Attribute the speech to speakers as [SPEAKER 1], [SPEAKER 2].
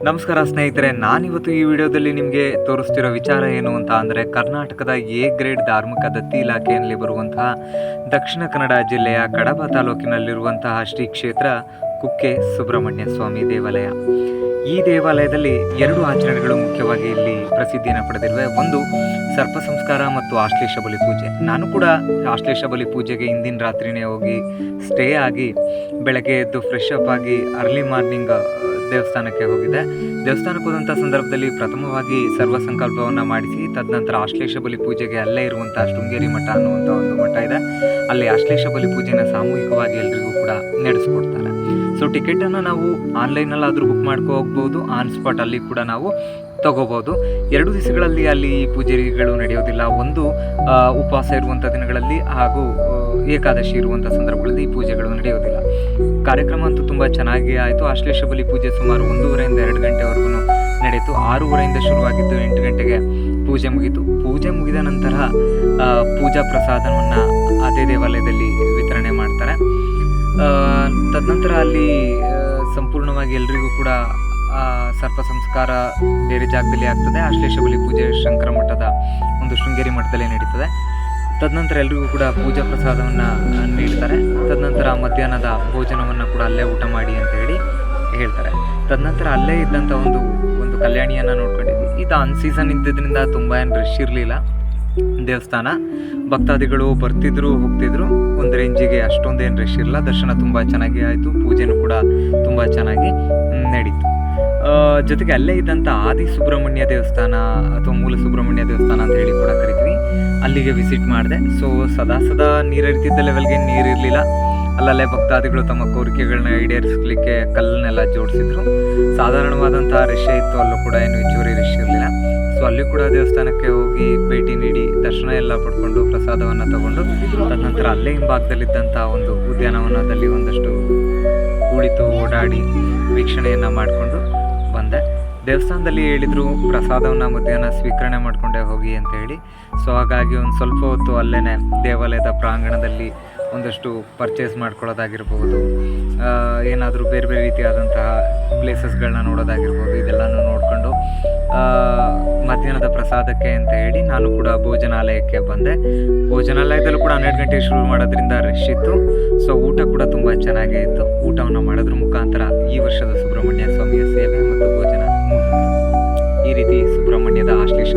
[SPEAKER 1] ನಮಸ್ಕಾರ ಸ್ನೇಹಿತರೆ, ನಾನಿವತ್ತು ಈ ವಿಡಿಯೋದಲ್ಲಿ ನಿಮಗೆ ತೋರಿಸ್ತಿರೋ ವಿಚಾರ ಏನು ಅಂತ ಅಂದರೆ ಕರ್ನಾಟಕದ ಎ ಗ್ರೇಡ್ ಧಾರ್ಮಿಕ ದತ್ತಿ ಇಲಾಖೆಯಲ್ಲಿ ಬರುವಂತಹ ದಕ್ಷಿಣ ಕನ್ನಡ ಜಿಲ್ಲೆಯ ಕಡಬ ತಾಲೂಕಿನಲ್ಲಿರುವಂತಹ ಶ್ರೀ ಕ್ಷೇತ್ರ ಕುಕ್ಕೆ ಸುಬ್ರಹ್ಮಣ್ಯ ಸ್ವಾಮಿ ದೇವಾಲಯ. ಈ ದೇವಾಲಯದಲ್ಲಿ ಎರಡು ಆಚರಣೆಗಳು ಮುಖ್ಯವಾಗಿ ಇಲ್ಲಿ ಪ್ರಸಿದ್ಧಿಯನ್ನು ಪಡೆದಿರುವೆ ಒಂದು, ಸರ್ಪ ಸಂಸ್ಕಾರ ಮತ್ತು ಆಶ್ಲೇಷ ಬಲಿ ಪೂಜೆ. ನಾನು ಕೂಡ ಆಶ್ಲೇಷ ಬಲಿ ಪೂಜೆಗೆ ಹಿಂದಿನ ರಾತ್ರಿನೇ ಹೋಗಿ ಸ್ಟೇ ಆಗಿ ಬೆಳಗ್ಗೆ ಎದ್ದು ಫ್ರೆಶ್ ಅಪ್ ಆಗಿ ಅರ್ಲಿ ಮಾರ್ನಿಂಗ್ ದೇವಸ್ಥಾನಕ್ಕೆ ಹೋಗಿದೆ. ದೇವಸ್ಥಾನಕ್ಕೆ ಹೋದಂಥ ಸಂದರ್ಭದಲ್ಲಿ ಪ್ರಥಮವಾಗಿ ಸರ್ವ ಸಂಕಲ್ಪವನ್ನು ಮಾಡಿಸಿ, ತದನಂತರ ಆಶ್ಲೇಷ ಬಲಿ ಪೂಜೆಗೆ ಅಲ್ಲೇ ಇರುವಂಥ ಶೃಂಗೇರಿ ಮಠ ಅನ್ನುವಂಥ ಒಂದು ಮಠ ಇದೆ. ಅಲ್ಲಿ ಆಶ್ಲೇಷ ಬಲಿ ಪೂಜೆನ ಸಾಮೂಹಿಕವಾಗಿ ಎಲ್ರಿಗೂ ಕೂಡ ನಡೆಸ್ಕೊಡ್ತಾರೆ. ಸೊ ಟಿಕೆಟನ್ನು ನಾವು ಆನ್ಲೈನಲ್ಲಾದರೂ ಬುಕ್ ಮಾಡ್ಕೊ ಹೋಗ್ಬೋದು. ಆನ್ ಸ್ಪಾಟ್ ಅಲ್ಲಿ ಕೂಡ ನಾವು ತಗೋಬೋದು. ಎರಡು ದಿವಸಗಳಲ್ಲಿ ಅಲ್ಲಿ ಪೂಜೆಗಳು ನಡೆಯೋದಿಲ್ಲ. ಒಂದು ಉಪವಾಸ ಇರುವಂಥ ದಿನಗಳಲ್ಲಿ ಹಾಗೂ ಏಕಾದಶಿ ಇರುವಂಥ ಸಂದರ್ಭಗಳಲ್ಲಿ ಈ ಪೂಜೆಗಳು ನಡೆಯೋದಿಲ್ಲ. ಕಾರ್ಯಕ್ರಮ ಅಂತೂ ತುಂಬ ಚೆನ್ನಾಗಿ ಆಯಿತು. ಆಶ್ಲೇಷ ಬಲಿ ಪೂಜೆ ಸುಮಾರು ಒಂದೂವರೆಯಿಂದ ಎರಡು ಗಂಟೆವರೆಗೂ ನಡೆಯಿತು. ಆರೂವರೆಯಿಂದ ಶುರುವಾಗಿದ್ದು ಎಂಟು ಗಂಟೆಗೆ ಪೂಜೆ ಮುಗೀತು. ಪೂಜೆ ಮುಗಿದ ನಂತರ ಪೂಜಾ ಪ್ರಸಾದವನ್ನು ಅದೇ ದೇವಾಲಯದಲ್ಲಿ ವಿತರಣೆ ಮಾಡ್ತಾರೆ. ತದನಂತರ ಅಲ್ಲಿ ಸಂಪೂರ್ಣವಾಗಿ ಎಲ್ರಿಗೂ ಕೂಡ ಸರ್ಪ ಸಂಸ್ಕಾರ ಬೇರೆ ಜಾಗದಲ್ಲಿ ಆಗ್ತದೆ. ಆಶ್ಲೇಷ ಬಲಿ ಪೂಜೆ ಶಂಕರ ಮಠದ ಒಂದು ಶೃಂಗೇರಿ ಮಠದಲ್ಲಿ ನಡೀತದೆ. ತದನಂತರ ಎಲ್ರಿಗೂ ಕೂಡ ಪೂಜಾ ಪ್ರಸಾದವನ್ನು ನೀಡ್ತಾರೆ. ತದನಂತರ ಮಧ್ಯಾಹ್ನದ ಭೋಜನವನ್ನು ಕೂಡ ಅಲ್ಲೇ ಊಟ ಮಾಡಿ ಅಂತ ಹೇಳಿ ಹೇಳ್ತಾರೆ. ತದನಂತರ ಅಲ್ಲೇ ಇದ್ದಂಥ ಒಂದು ಒಂದು ಕಲ್ಯಾಣಿಯನ್ನು ನೋಡ್ಕೊಂಡಿದ್ವಿ. ಇದು ಅನ್ ಸೀಸನ್ ಇದ್ದಿದ್ದರಿಂದ ತುಂಬ ಏನು ರಶ್ ಇರಲಿಲ್ಲ. ದೇವಸ್ಥಾನ. ಭಕ್ತಾದಿಗಳು ಬರ್ತಿದ್ರು, ಹೋಗ್ತಿದ್ರು. ಒಂದು ರೇಂಜಿಗೆ ಅಷ್ಟೊಂದೇನು ರಶ್ ಇರಲ್ಲ ದರ್ಶನ ತುಂಬ ಚೆನ್ನಾಗಿ ಆಯಿತು. ಪೂಜೆನೂ ಕೂಡ ತುಂಬ ಚೆನ್ನಾಗಿ ನಡೀತು. ಜೊತೆಗೆ ಅಲ್ಲೇ ಇದ್ದಂಥ ಆದಿ ಸುಬ್ರಹ್ಮಣ್ಯ ದೇವಸ್ಥಾನ ಅಥವಾ ಮೂಲ ಸುಬ್ರಹ್ಮಣ್ಯ ದೇವಸ್ಥಾನ ಅಂತ ಹೇಳಿ ಕೂಡ ಕರಿತೀವಿ. ಅಲ್ಲಿಗೆ ವಿಸಿಟ್ ಮಾಡಿದೆ. ಸೊ ಸದಾ ಸದಾ ನೀರು ಇರ್ತಿದ್ದ ಲೆವೆಲ್ಗೆ ನೀರಿರಲಿಲ್ಲ. ಅಲ್ಲಲ್ಲೇ ಭಕ್ತಾದಿಗಳು ತಮ್ಮ ಕೋರಿಕೆಗಳನ್ನ ಈಡೇರಿಸಲಿಕ್ಕೆ ಕಲ್ಲನ್ನೆಲ್ಲ ಜೋಡಿಸಿದ್ರು. ಸಾಧಾರಣವಾದಂತಹ ರಿಷೆ ಇತ್ತು. ಅಲ್ಲೂ ಕೂಡ ಏನು ಹೆಚ್ಚುವರಿ ರಿಷೆ ಇರಲಿಲ್ಲ. ಸೊ ಅಲ್ಲಿ ಕೂಡ ದೇವಸ್ಥಾನಕ್ಕೆ ಹೋಗಿ ಭೇಟಿ ನೀಡಿ ದರ್ಶನ ಎಲ್ಲ ಪಡ್ಕೊಂಡು ಪ್ರಸಾದವನ್ನು ತಗೊಂಡು ತದನಂತರ ಅಲ್ಲೇ ಹಿಂಭಾಗದಲ್ಲಿದ್ದಂಥ ಒಂದು ಉದ್ಯಾನವನದಲ್ಲಿ ಒಂದಷ್ಟು ಕುಳಿತು ಓಡಾಡಿ ವೀಕ್ಷಣೆಯನ್ನು ಮಾಡಿಕೊಂಡು ಬಂದೆ. ದೇವಸ್ಥಾನದಲ್ಲಿ ಹೇಳಿದರು, ಪ್ರಸಾದವನ್ನು ಮಧ್ಯಾಹ್ನ ಸ್ವೀಕರಣೆ ಮಾಡಿಕೊಂಡೇ ಹೋಗಿ ಅಂತ ಹೇಳಿ. ಸೊ ಹಾಗಾಗಿ ಒಂದು ಸ್ವಲ್ಪ ಹೊತ್ತು ಅಲ್ಲೇ ದೇವಾಲಯದ ಪ್ರಾಂಗಣದಲ್ಲಿ ಒಂದಷ್ಟು ಪರ್ಚೇಸ್ ಮಾಡ್ಕೊಳ್ಳೋದಾಗಿರ್ಬೋದು. ಏನಾದರೂ ಬೇರೆ ಬೇರೆ ರೀತಿಯಾದಂತಹ ಪ್ಲೇಸಸ್ಗಳನ್ನ ನೋಡೋದಾಗಿರ್ಬೋದು, ಇದೆಲ್ಲನೂ ನೋಡಿಕೊಂಡು ಮಧ್ಯಾಹ್ನದ ಪ್ರಸಾದಕ್ಕೆ ಅಂತ ಹೇಳಿ ನಾನು ಕೂಡ ಭೋಜನಾಲಯಕ್ಕೆ ಬಂದೆ. ಭೋಜನಾಲಯದಲ್ಲೂ ಕೂಡ ಹನ್ನೆರಡು ಗಂಟೆಗೆ ಶುರು ಮಾಡೋದ್ರಿಂದ ರಶ್ ಇತ್ತು. ಸೊ ಊಟ ಕೂಡ ತುಂಬ ಚೆನ್ನಾಗೇ ಇತ್ತು. ಊಟವನ್ನು ಮಾಡೋದ್ರ ಮುಖಾಂತರ ಈ ವರ್ಷದ ಸುಬ್ರಹ್ಮಣ್ಯ ಸ್ವಾಮಿಯ ಸೇವೆ ಮತ್ತು ಭೋಜನ. ಈ ರೀತಿ ಸುಬ್ರಹ್ಮಣ್ಯದ ಆಶ್ಲೇಷ